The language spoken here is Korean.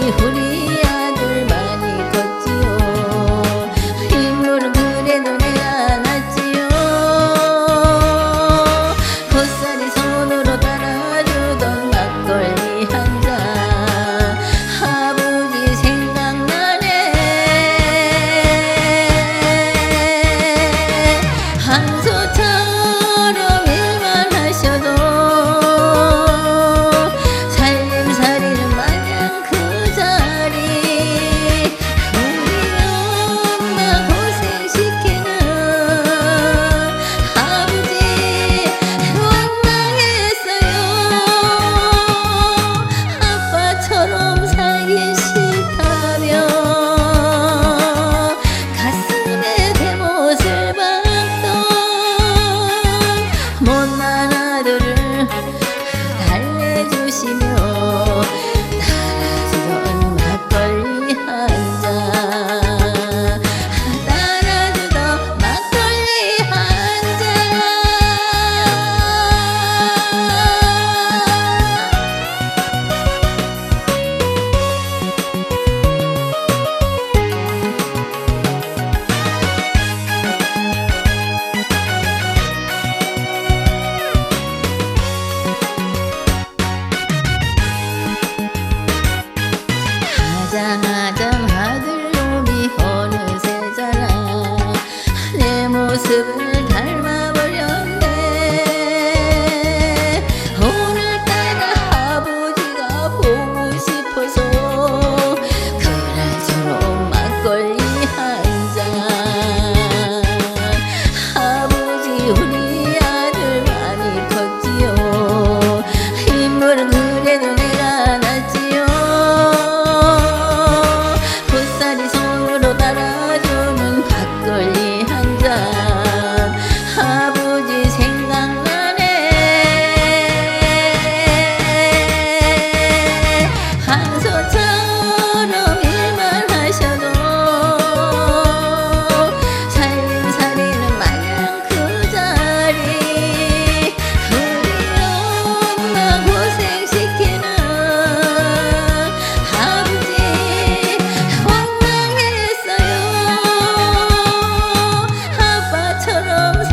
狐狸。 모습을 닮아버렸네. 오늘따라 아버지가 보고 싶어서 그날처럼 막걸리 한 잔. 아버지 우리 아들 많이 컸지요. 인물은 그래도 love